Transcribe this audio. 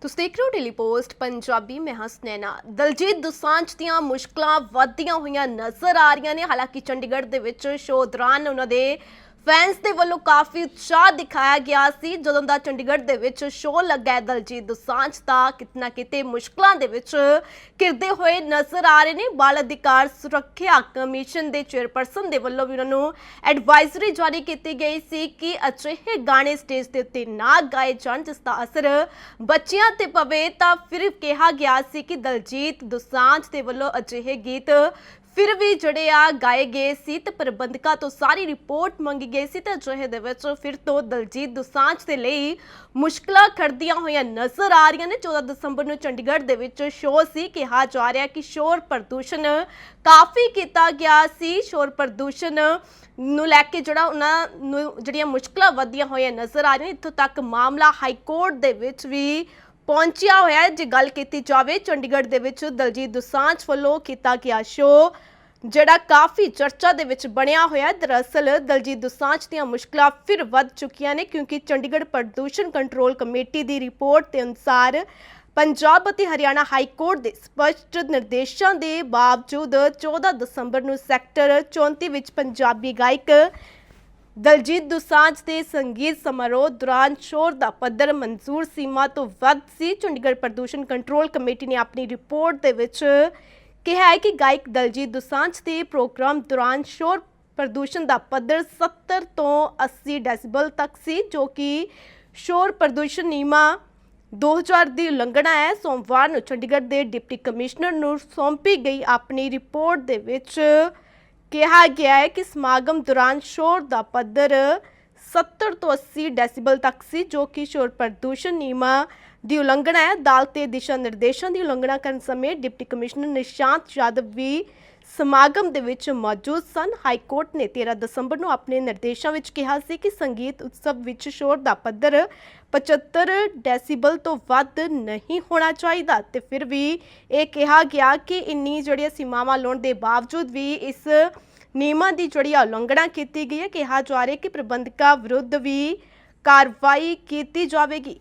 ਤੁਸੀਂ ਦੇਖ ਰਹੇ ਹੋ ਡੇਲੀ ਪੋਸਟ, ਪੰਜਾਬੀ ਮੈਂ ਹਾਂ ਸੁਨੈਨਾ। ਦਲਜੀਤ ਦੁਸਾਂਝ ਦੀਆਂ ਮੁਸ਼ਕਲਾਂ ਵੱਧਦੀਆਂ ਹੋਈਆਂ ਨਜ਼ਰ ਆ ਰਹੀਆਂ ਨੇ। ਹਾਲਾਂਕਿ ਚੰਡੀਗੜ੍ਹ ਦੇ ਵਿੱਚ ਸ਼ੋਅ ਦੌਰਾਨ ਉਹਨਾਂ ਦੇ ਫੈਨਸ ਦੇ ਵੱਲੋਂ ਕਾਫੀ ਉਤਸ਼ਾਹ ਦਿਖਾਇਆ ਗਿਆ ਸੀ। ਜਦੋਂ ਦਾ ਚੰਡੀਗੜ੍ਹ ਦੇ ਵਿੱਚ ਸ਼ੋਅ ਲੱਗਾ ਹੈ, ਦਲਜੀਤ ਦੁਸਾਂਝ ਦਾ ਕਿਤਨਾ ਕਿਤੇ ਮੁਸ਼ਕਲਾਂ ਦੇ ਵਿੱਚ ਘਿਰਦੇ ਹੋਏ ਨਜ਼ਰ ਆ ਰਹੇ ਨੇ। ਬਾਲ ਅਧਿਕਾਰ ਸੁਰੱਖਿਆ ਕਮਿਸ਼ਨ ਦੇ ਚੇਅਰਪਰਸਨ ਦੇ ਵੱਲੋਂ ਵੀ ਉਹਨਾਂ ਨੂੰ ਐਡਵਾਈਜ਼ਰੀ ਜਾਰੀ ਕੀਤੀ ਗਈ ਸੀ ਕਿ ਅਜਿਹੇ ਗਾਣੇ ਸਟੇਜ ਦੇ ਉੱਤੇ ਨਾ ਗਾਏ ਜਾਣ, ਜਿਸ ਦਾ ਅਸਰ ਬੱਚਿਆਂ ਤੇ ਪਵੇ, ਤਾਂ ਫਿਰ ਕਿਹਾ ਗਿਆ ਸੀ ਕਿ ਦਲਜੀਤ ਦੋਸਾਂਝ ਦੇ ਵੱਲੋਂ ਅਜਿਹੇ ਗੀਤ ਫਿਰ ਵੀ ਜਿਹੜੇ ਆ ਗਾਏ ਗਏ ਸੀ ਤੇ ਪ੍ਰਬੰਧਕਾਂ ਤੋਂ ਸਾਰੀ ਰਿਪੋਰਟ ਮੰਗੀ ਗਈ ਸੀ ਤੇ ਅਜਿਹੇ ਦੇ ਵਿੱਚ ਫਿਰ ਤੋਂ ਦਲਜੀਤ ਦੁਸਾਂਝ ਦੇ ਲਈ ਮੁਸ਼ਕਲਾਂ ਖੜਦੀਆਂ ਹੋਈਆਂ ਨਜ਼ਰ ਆ ਰਹੀਆਂ ਨੇ। 14 ਦਸੰਬਰ ਨੂੰ ਚੰਡੀਗੜ੍ਹ ਦੇ ਵਿੱਚ ਸ਼ੋਅ ਸੀ। ਕਿਹਾ ਜਾ ਰਿਹਾ ਕਿ ਸ਼ੋਰ ਪ੍ਰਦੂਸ਼ਣ ਕਾਫੀ ਕੀਤਾ ਗਿਆ ਸੀ। ਸ਼ੋਰ ਪ੍ਰਦੂਸ਼ਣ ਨੂੰ ਲੈ ਕੇ ਜਿਹੜਾ ਉਹਨਾਂ ਨੂੰ ਜਿਹੜੀਆਂ ਮੁਸ਼ਕਲਾਂ ਵਧੀਆਂ ਹੋਈਆਂ ਨਜ਼ਰ ਆ ਰਹੀਆਂ ਇੱਥੋਂ ਤੱਕ ਮਾਮਲਾ ਹਾਈ ਕੋਰਟ ਦੇ ਵਿੱਚ ਵੀ ਪਹੁੰਚਿਆ ਹੋਇਆ ਹੈ। ਜੇ ਗੱਲ ਕੀਤੀ ਜਾਵੇ, ਚੰਡੀਗੜ੍ਹ ਦੇ ਵਿੱਚ ਦਲਜੀਤ ਦੁਸਾਂਝ ਵੱਲੋਂ ਕੀਤਾ ਗਿਆ ਸ਼ੋਅ, ਜਿਹੜਾ ਕਾਫੀ ਚਰਚਾ ਦੇ ਵਿੱਚ ਬਣਿਆ ਹੋਇਆ ਦਰਅਸਲ ਦਲਜੀਤ ਦੁਸਾਂਝ ਦੀਆਂ ਮੁਸ਼ਕਲਾਂ ਫਿਰ ਵੱਧ ਚੁੱਕੀਆਂ ਨੇ, ਕਿਉਂਕਿ ਚੰਡੀਗੜ੍ਹ ਪ੍ਰਦੂਸ਼ਣ ਕੰਟਰੋਲ ਕਮੇਟੀ ਦੀ ਰਿਪੋਰਟ ਦੇ ਅਨੁਸਾਰ ਪੰਜਾਬ ਅਤੇ ਹਰਿਆਣਾ ਹਾਈ ਕੋਰਟ ਦੇ ਸਪਸ਼ਟ ਨਿਰਦੇਸ਼ਾਂ ਦੇ ਬਾਵਜੂਦ 14 ਦਸੰਬਰ ਨੂੰ ਸੈਕਟਰ 34 ਵਿੱਚ ਪੰਜਾਬੀ ਗਾਇਕ ਦਲਜੀਤ ਦੁਸਾਂਝ ਦੇ ਸੰਗੀਤ ਸਮਾਰੋਹ ਦੌਰਾਨ ਸ਼ੋਰ ਦਾ ਪੱਧਰ ਮਨਜ਼ੂਰ ਸੀਮਾ ਤੋਂ ਵੱਧ ਸੀ। ਚੰਡੀਗੜ੍ਹ ਪ੍ਰਦੂਸ਼ਣ ਕੰਟਰੋਲ ਕਮੇਟੀ ਨੇ ਆਪਣੀ ਰਿਪੋਰਟ ਦੇ ਵਿੱਚ ਕਿਹਾ ਹੈ ਕਿ ਗਾਇਕ ਦਲਜੀਤ ਦੁਸਾਂਝ ਦੇ ਪ੍ਰੋਗਰਾਮ ਦੌਰਾਨ ਸ਼ੋਰ ਪ੍ਰਦੂਸ਼ਣ ਦਾ ਪੱਧਰ 70 ਤੋਂ 80 ਡੈਸੀਬਲ ਤੱਕ ਸੀ, ਜੋ ਕਿ ਸ਼ੋਰ ਪ੍ਰਦੂਸ਼ਣ ਨੀਮਾ 2000 ਦੀ ਉਲੰਘਣਾ ਹੈ। ਸੋਮਵਾਰ ਨੂੰ ਚੰਡੀਗੜ੍ਹ ਦੇ ਡਿਪਟੀ ਕਮਿਸ਼ਨਰ ਨੂੰ ਸੌਂਪੀ ਗਈ ਆਪਣੀ ਰਿਪੋਰਟ ਦੇ ਵਿੱਚ ਕਿਹਾ ਗਿਆ ਹੈ ਕਿ ਸਮਾਗਮ ਦੌਰਾਨ ਸ਼ੋਰ ਦਾ ਪੱਧਰ 70 ਤੋਂ 80 ਡੈਸੀਬਲ ਤੱਕ ਸੀ, ਜੋ ਕਿ ਸ਼ੋਰ ਪ੍ਰਦੂਸ਼ਣ ਨਿਯਮਾਂ ਦੀ ਉਲੰਘਣਾ ਹੈ। ਅਦਾਲਤ ਦੇ ਦਿਸ਼ਾ ਨਿਰਦੇਸ਼ਾਂ ਦੀ ਉਲੰਘਣਾ ਕਰਨ ਸਮੇਂ ਡਿਪਟੀ ਕਮਿਸ਼ਨਰ ਨਿਸ਼ਾਂਤ ਯਾਦਵ ਵੀ ਸਮਾਗਮ ਦੇ ਵਿੱਚ ਮੌਜੂਦ ਸਨ। ਹਾਈ ਕੋਰਟ ਨੇ 13 ਦਸੰਬਰ ਨੂੰ ਆਪਣੇ ਨਿਰਦੇਸ਼ਾਂ ਵਿੱਚ ਕਿਹਾ ਸੀ ਕਿ ਸੰਗੀਤ ਉਤਸਵ ਵਿੱਚ ਸ਼ੋਰ ਦਾ ਪੱਧਰ 75 ਡੈਸੀਬਲ ਤੋਂ ਵੱਧ ਨਹੀਂ ਹੋਣਾ ਚਾਹੀਦਾ। ਤੇ ਫਿਰ ਵੀ ਇਹ ਕਿਹਾ ਗਿਆ ਕਿ ਇੰਨੀ ਜਿਹੜੀਆਂ ਸੀਮਾਵਾਂ ਲਾਉਣ ਦੇ ਬਾਵਜੂਦ ਵੀ ਇਸ ਨਿਯਮਾਂ ਦੀ ਜਿਹੜੀ ਆ ਉਲੰਘਣਾ ਕੀਤੀ ਗਈ ਹੈ, ਕਿਹਾ ਜਾ ਰਿਹਾ ਕਿ ਪ੍ਰਬੰਧਕਾਂ ਵਿਰੁੱਧ ਵੀ ਕਾਰਵਾਈ ਕੀਤੀ ਜਾਵੇਗੀ।